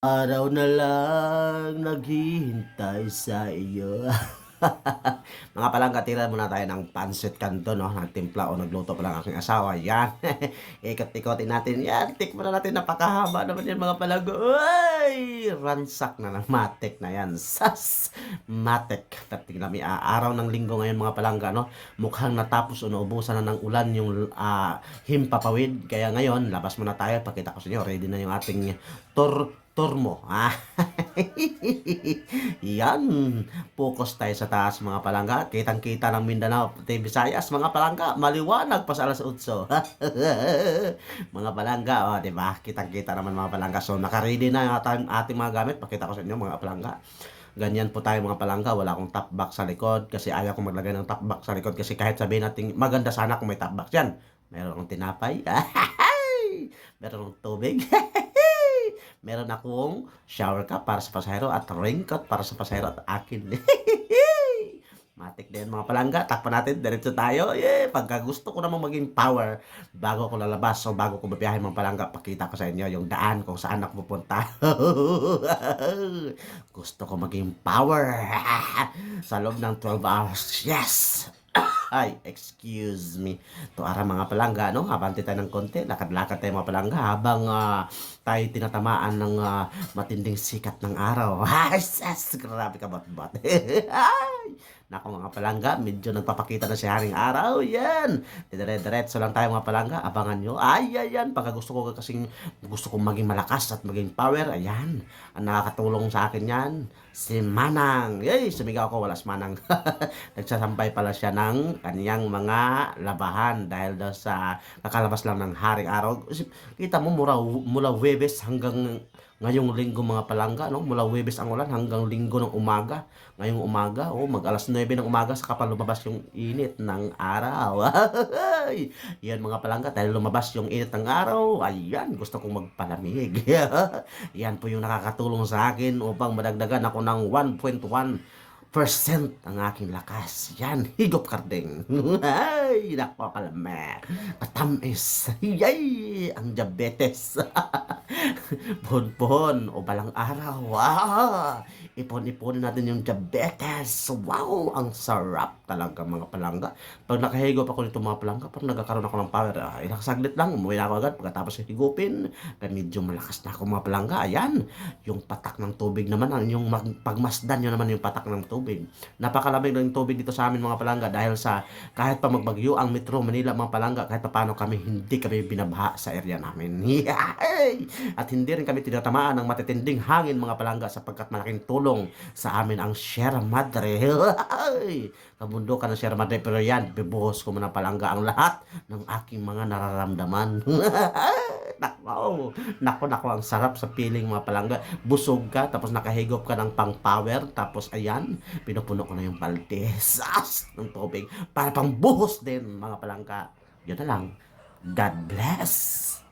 Araw na lang naghihintay sa iyo. Mga palangga, tira muna tayo ng pancit canton, no? Nagtimpla o nagluto pa lang aking asawa. Yan. Ikot-ikotin natin yan. Tikman na natin. Napakahaba naman yan, mga palangga. Uy! Ransak na ng matek na yan. Sas! Matek. Tingnan mi, ah, araw ng linggo ngayon, mga palangga, no? Mukhang natapos o naubusan na ng ulan yung ah, himpapawid. Kaya ngayon, labas muna tayo. Pakita ko sa inyo. Ready na yung ating tur turmo. Ah. Yan. Focus tayo sa taas mga palangga. Kitang-kita ng Mindanao, TV Visayas, mga palangga. Maliwanag pa sa alas 8. mga palangga, oh, di ba? Kitang-kita naman mga palangga. So, nakaready na yung ating, ating mga gamit. Pakita ko sa inyo mga palangga. Ganyan po tayo mga palangga. Wala akong top box sa likod kasi ayaw ko maglagay ng top box sa likod kasi kahit sabihin natin maganda sana kung may top box yan. Meron akong tinapay. Meron akong tubig. Meron akong shower cup para sa pasahero at raincoat para sa pasahero at akin. Din mga palangga. Takpan natin. Diretso tayo. Yeah! Pagka gusto ko namang maging power bago ako lalabas o bago ko babiyahe mga palangga, pakita ko sa inyo yung daan kung saan ako pupunta. gusto ko maging power sa loob ng 12 hours. Yes! Ay, excuse me. To ara mga palangga, no? Abante tayo ng konti. Lakad-lakad tayo mga palangga habang ah, tayo tinatamaan ng ah, matinding sikat ng araw. Ay, sas! Grabe ka bat-bat. Nako mga palangga, medyo nagpapakita na si Haring Araw. Yan! Dire-diretso lang tayo mga palangga. Abangan nyo. Ay, ayan. Pagka gusto ko kasing gusto kong maging malakas at maging power. Ayan. Ang nakakatulong sa akin yan. Si Manang. Yay! Sumigaw ako. Wala si Manang. Nagsasampay pala siya ng kaniyang mga labahan dahil daw sa kakalabas lang ng Haring Araw. Kita mo mula, mula Webes hanggang ngayong linggo mga palangga, no? Mula Webes ang ulan hanggang linggo ng umaga. Ngayong umaga, oh, mag alas 9 ng umaga sa kapal lumabas yung init ng araw. Yan mga palangga, dahil lumabas yung init ng araw, ayan, gusto kong magpalamig. Yan po yung nakakatulong sa akin upang madagdagan ako ng 1.1 percent ang aking lakas. Yan, higop karding. Ay, nako kalame. Katamis. Yay, ang diabetes. Pohon-pohon o balang araw. Ah, ipon-iponin natin yung diabetes. Wow, ang sarap talaga mga palangga. Pag nakahigop ako nito mga palangga, pag nagkakaroon ako ng power, ah, ilang saglit lang, umuwi na ako agad. Pagkatapos higupin, medyo malakas na ako mga palangga. Ayan, yung patak ng tubig naman, yung pagmasdan nyo naman yung patak ng tubig. Napakalamig ng tubig dito sa amin mga palangga dahil sa kahit pa magbagyo ang Metro Manila mga palangga, kahit pa paano kami hindi kami binabaha sa area namin. Yay! At hindi rin kami tinatamaan ng matitinding hangin mga palangga sapagkat malaking tulong sa amin ang Sierra Madre. Kabundukan ng Sierra Madre pero yan, bibuhos ko muna palangga ang lahat ng aking mga nararamdaman. nako, nako, nako, ang sarap sa piling mga palangga. Busog ka, tapos nakahigop ka ng pang power, tapos ayan, pinupuno ko na yung balde. Sas! ng tubig para pang buhos din mga palangga. Yun na lang. God bless!